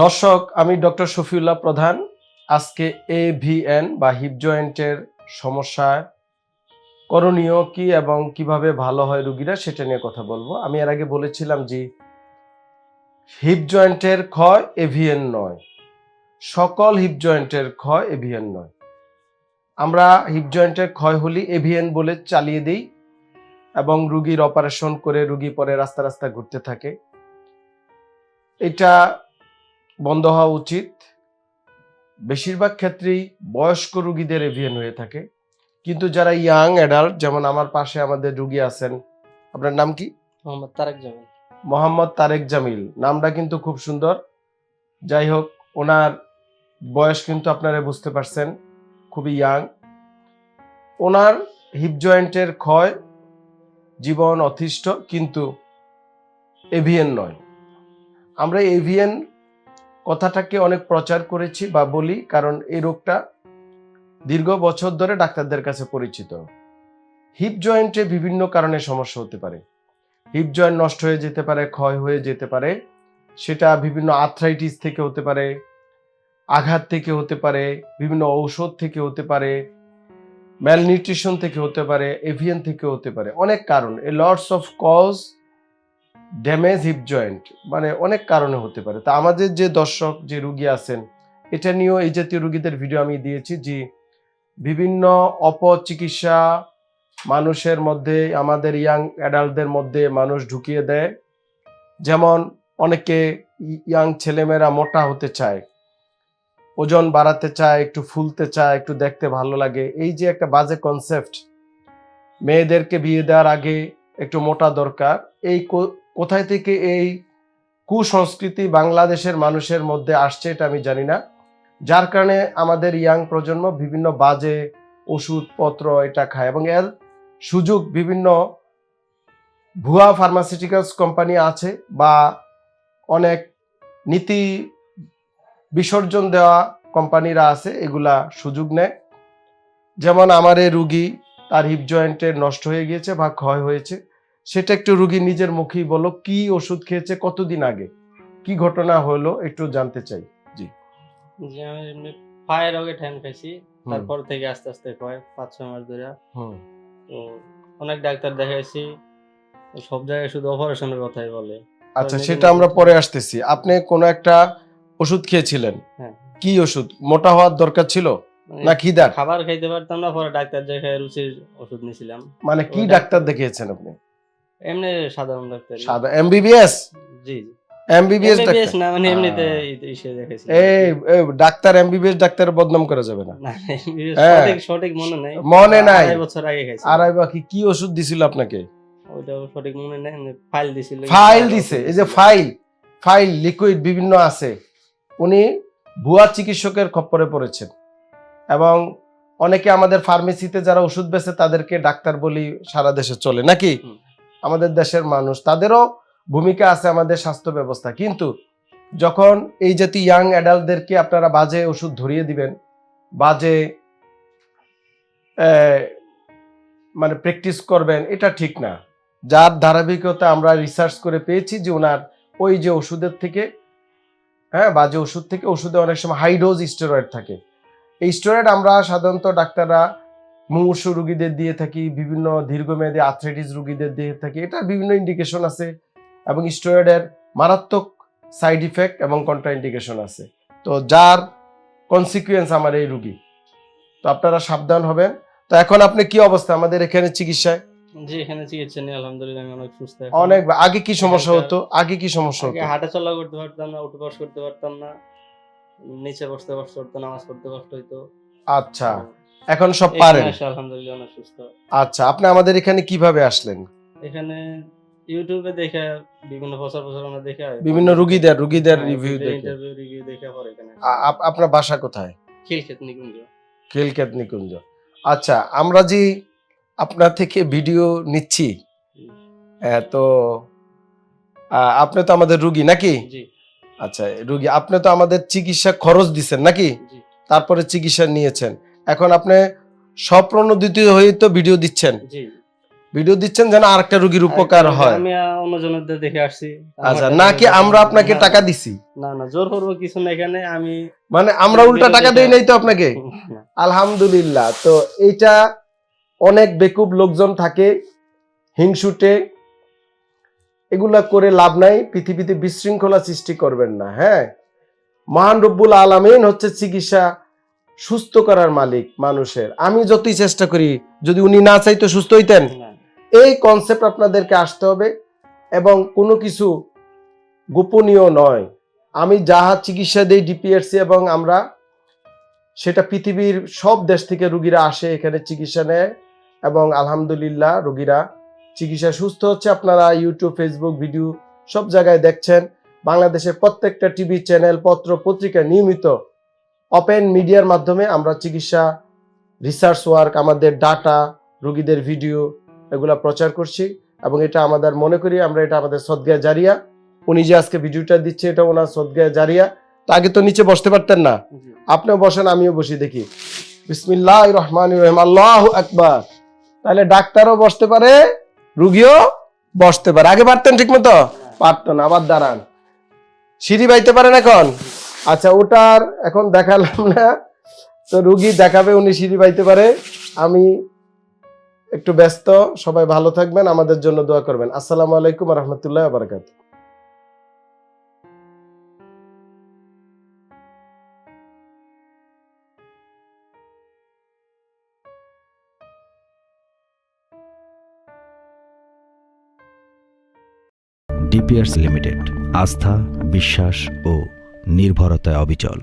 দর্শক, আমি ডক্টর শফিউল্লাহ প্রধান। আজকে এ এভিএন বা হিপ জয়েন্টের সমস্যা, করণীয় কি এবং কীভাবে ভালো হয় রুগীরা সেটা নিয়ে কথা বলব। আমি এর আগে বলেছিলাম যে হিপ জয়েন্টের ক্ষয় এভিএন নয়। সকল হিপ জয়েন্টের ক্ষয় এভিএন নয়। আমরা হিপ জয়েন্টের ক্ষয় হলে এভিএন বলে চালিয়ে দিই এবং রুগীর অপারেশন করে রুগী পরে রাস্তা রাস্তা ঘুরতে থাকে। এটা বন্ধ হওয়া উচিত। বেশিরভাগ ক্ষেত্রেই বয়স্ক রুগীদের এভিএন হয়ে থাকে। কিন্তু যারা ইয়াং অ্যাডাল্ট যেমন আমার পাশে আমাদের রুগী আছেন আপনার নাম কি? মোহাম্মদ তারেক জামিল। মোহাম্মদ তারেক জামিল। নামটা কিন্তু খুব সুন্দর। যাই হোক ওনার বয়স কিন্তু আপনারা বুঝতে পারছেন খুবই ইয়াং ওনার হিপ জয়েন্টের ক্ষয় জীবন অতিষ্ঠ কিন্তু এভিএন নয়। আমরা এভিএন কথাটাকে অনেক প্রচার করেছি বা বলি, কারণ এই রোগটা দীর্ঘ বছর ধরে ডাক্তারদের কাছে পরিচিত। হিপ জয়েন্টে বিভিন্ন কারণে সমস্যা হতে পারে। হিপ জয়েন্ট নষ্ট হয়ে যেতে পারে, ক্ষয় হয়ে যেতে পারে, সেটা বিভিন্ন আর্থ্রাইটিস থেকে হতে পারে, আঘাত থেকে হতে পারে, বিভিন্ন ঔষধ থেকে হতে পারে ম্যালনিউট্রিশন থেকে হতে পারে এভিয়ান থেকে হতে পারে, অনেক কারণ। A lots of cause damage hip joint মানে অনেক কারণে হতে পারে। তা আমাদের যে দর্শক, যে রুগী আছেন, এটা নিয়েও এই জাতীয় রুগীদের ভিডিও আমি দিয়েছি যে বিভিন্ন অপচিকিৎসা মানুষের মধ্যে, আমাদের ইয়াং অ্যাডাল্টদের মধ্যে মানুষ ঢুকিয়ে দেয়। যেমন অনেকে ইয়াং ছেলেমেয়েরা মোটা হতে চায়, ওজন বাড়াতে চায়, একটু ফুলতে চায়, একটু দেখতে ভালো লাগে। এই যে একটা বাজে কনসেপ্ট মেয়েদেরকে বিয়ে দেওয়ার আগে একটু মোটা দরকার। এই কোথায় থেকে এই কুসংস্কৃতি বাংলাদেশের মানুষের মধ্যে আসছে এটা আমি জানি না। যার কারণে আমাদের ইয়াং প্রজন্ম বিভিন্ন বাজে ওষুধপত্র এটা খায় এবং এর সুযোগ বিভিন্ন ভুয়া ফার্মাসিউটিক্যালস কোম্পানি আছে বা অনেক নীতি বিসর্জন দেওয়া কোম্পানিরা আছে, এগুলা সুযোগ নেয়। যেমন আমার এই রুগী, তার হিপ জয়েন্টের নষ্ট হয়ে গিয়েছে বা ক্ষয় হয়েছে। সেটা একটু রুগী নিজের মুখেই বলো কি ওষুধ খেয়েছে কতদিন আগে? কি ঘটনা হলো একটু জানতে চাই। যে আমি এমনি পায়ের রোগে ঠ্যান খাইছি তারপর থেকে আস্তে আস্তে কয় পাঁচ ছয় মাস ধরে তো অনেক ডাক্তার দেখাইছি সব জায়গায় শুধু অপারেশনের কথাই বলে। আচ্ছা সেটা আমরা পরে আসতেছি। আপনি কোনো একটা ওষুধ খেয়েছিলেন? হ্যাঁ। কি ওষুধ? মোটা হওয়ার দরকার ছিল? মানে না খিদার খাবার খাইতে পারতাম না পরে ডাক্তার দেখায় রুচির ওষুধ নিছিলাম। মানে কি ডাক্তার দেখিয়েছেন আপনি? এমনি সাধারণ ডাক্তার সাদা এমবিবিএস জি এমবিবিএস ডাক্তার না মানে এমনিতে ইসে দেখাইছি। এই এই ডাক্তার এমবিবিএস ডাক্তার বদনাম করা যাবে না। না MBBS হ্যাঁ। সঠিক সঠিক মনে নাই। মনে নাই। আড়াই বছর আগে খাইছি। আড়াই বাকি কি ওষুধ দিছিল আপনাকে? ওইটাও সঠিক মনে নাই ফাইল দিছিল। ফাইল দিছে এই যে ফাইল ফাইল লিকুইড বিভিন্ন আছে। উনি ভুয়া চিকিৎসকের খপ্পরে পড়েছেন। এবং অনেকে আমাদের ফার্মেসিতে যারা ওষুধ বেচে তাদেরকে ডাক্তার বলি সারা দেশে চলে নাকি। আমাদের দেশের মানুষ, তাদেরও ভূমিকা আছে আমাদের স্বাস্থ্য ব্যবস্থা। কিন্তু যখন এই জাতীয় ইয়াং অ্যাডাল্টদেরকে আপনারা বাজে ওষুধ ধরিয়ে দিবেন, বাজে মানে প্র্যাকটিস করবেন, এটা ঠিক না। যার ধারাবাহিকতা আমরা রিসার্চ করে পেয়েছি যে ওনার ওই যে ওষুধের থেকে হ্যাঁ বাজে ওষুধ থেকে ওষুধে অনেক সময় হাই ডোজ স্টেরয়েড থাকে। এই স্টেরয়েড আমরা সাধারণত ডাক্তাররা মুমূর্ষু রুগীদের দিয়ে থাকি বিভিন্ন দীর্ঘমেয়াদী আর্থ্রাইটিস রুগীদের দিয়ে থাকি এটা বিভিন্ন ইন্ডিকেশন আছে এবং স্টেরয়েডের মারাত্মক সাইড ইফেক্ট এবং কন্ট্রা ইন্ডিকেশন আছে। তো যার কনসিকুয়েন্স আমার এই রুগী। তো আপনারা সাবধান হবেন। তো এখন আপনি কি অবস্থা? আমাদের এখানে চিকিৎসায়? জি এখানে চিকিৎসা নিয়ে আলহামদুলিল্লাহ আমি অনেক সুস্থ অনেক আগে কি সমস্যা হতো? আগে কি সমস্যা হতো? হাঁটা চলা করতে পারতাম না উঠে বস করতে পারতাম না নিচে বসতে কষ্ট হতো নামাজ পড়তে কষ্ট হইতো। আচ্ছা। এখন সব পারেন? আলহামদুলিল্লাহ অনেক সুস্থ। আচ্ছা আপনি আমাদের এখানে কীভাবে আসলেন? এখানে ইউটিউবে দেখে বিভিন্ন প্রচার প্রচারণা দেখে বিভিন্ন রুগীদের রুগীদের রিভিউ দেখে। ইন্টারভিউ রিভিউ দেখে পরে এখানে আপনার বাসা কোথায়? খিলক্ষেত নিকুঞ্জ। খিলকেত নিকুঞ্জ। আচ্ছা আমরা যে আপনার থেকে ভিডিও নিচ্ছি আহ, তো আপনি তো আমাদের রুগী নাকি? আচ্ছা রুগী আপনি তো আমাদের চিকিৎসা খরচ দিচ্ছেন নাকি? তারপরে চিকিৎসা নিয়েছেন। এখন আপনি স্বপ্রণোদিত হয়ে তো ভিডিও দিচ্ছেন। ভিডিও দিচ্ছেন যেন আরেকটা রোগীর উপকার হয়। আমি আহ, অন্যজনের দেখে আসছি। আচ্ছা নাকি আমরা আপনাকে টাকা দিছি? না না জোর করব কিছু না এখানে আমি মানে আমরা উল্টা টাকা দেই নাই তো আপনাকে? আলহামদুলিল্লাহ তো এইটা অনেক বেকুব লোকজন থাকে হিংসুটে এগুলা করে লাভ নাই পৃথিবীতে বিশৃঙ্খলা সৃষ্টি করবেন না হ্যাঁ? মহান রব্বুল আলামিন হচ্ছে চিকিৎসা সুস্থ করার মালিক মানুষের। আমি যতই চেষ্টা করি যদি উনি না চাইতো সুস্থ হইতেন। এই কনসেপ্ট আপনাদেরকে আসতে হবে এবং কোনো কিছু গোপনীয় নয়। আমি যাহা চিকিৎসা দেই ডিপিএসসি এবং আমরা সেটা পৃথিবীর সব দেশ থেকে রুগীরা আসে এখানে চিকিৎসা নেয় এবং আলহামদুলিল্লাহ রুগীরা চিকিৎসা সুস্থ হচ্ছে। আপনারা ইউটিউব ফেসবুক ভিডিও সব জায়গায় দেখছেন। বাংলাদেশের প্রত্যেকটা টিভি চ্যানেল পত্র পত্রিকা নিয়মিত ওপেন মিডিয়ার মাধ্যমে আমরা চিকিৎসা রিসার্চ ওয়ার্ক আমাদের ডাটা রুগীদের ভিডিও এগুলা প্রচার করছি এবং এটা আমাদের মনে করি আমরা এটা আমাদের সদগায় জারিয়া। উনি যে আজকে ভিডিওটা দিচ্ছে এটা ওনার সদগায় জারিয়া। তা আগে তো নিচে বসতে পারতেন না। আপনিও বসেন আমিও বসি দেখি। বিসমিল্লাহ রহমান রহিম। আল্লাহ আকবার। তাহলে ডাক্তারও বসতে পারে রুগীও বসতে পারে। আগে পারতেন ঠিক মতো পারতো না আবার দাঁড়ান। সিঁড়ি বাইতে পারেন এখন? আচ্ছা ওটার এখন দেখালাম না। তো রুগী দেখাবে, উনি সিঁড়ি বাইতে পারে। আমি একটু ব্যস্ত, সবাই ভালো থাকবেন, আমাদের জন্য দোয়া করবেন। আসসালামু আলাইকুম রহমতুল্লাহ বারকাত ডিপিআরস লিমিটেড, আস্থা, বিশ্বাস ও নির্ভরতায় অবিচল।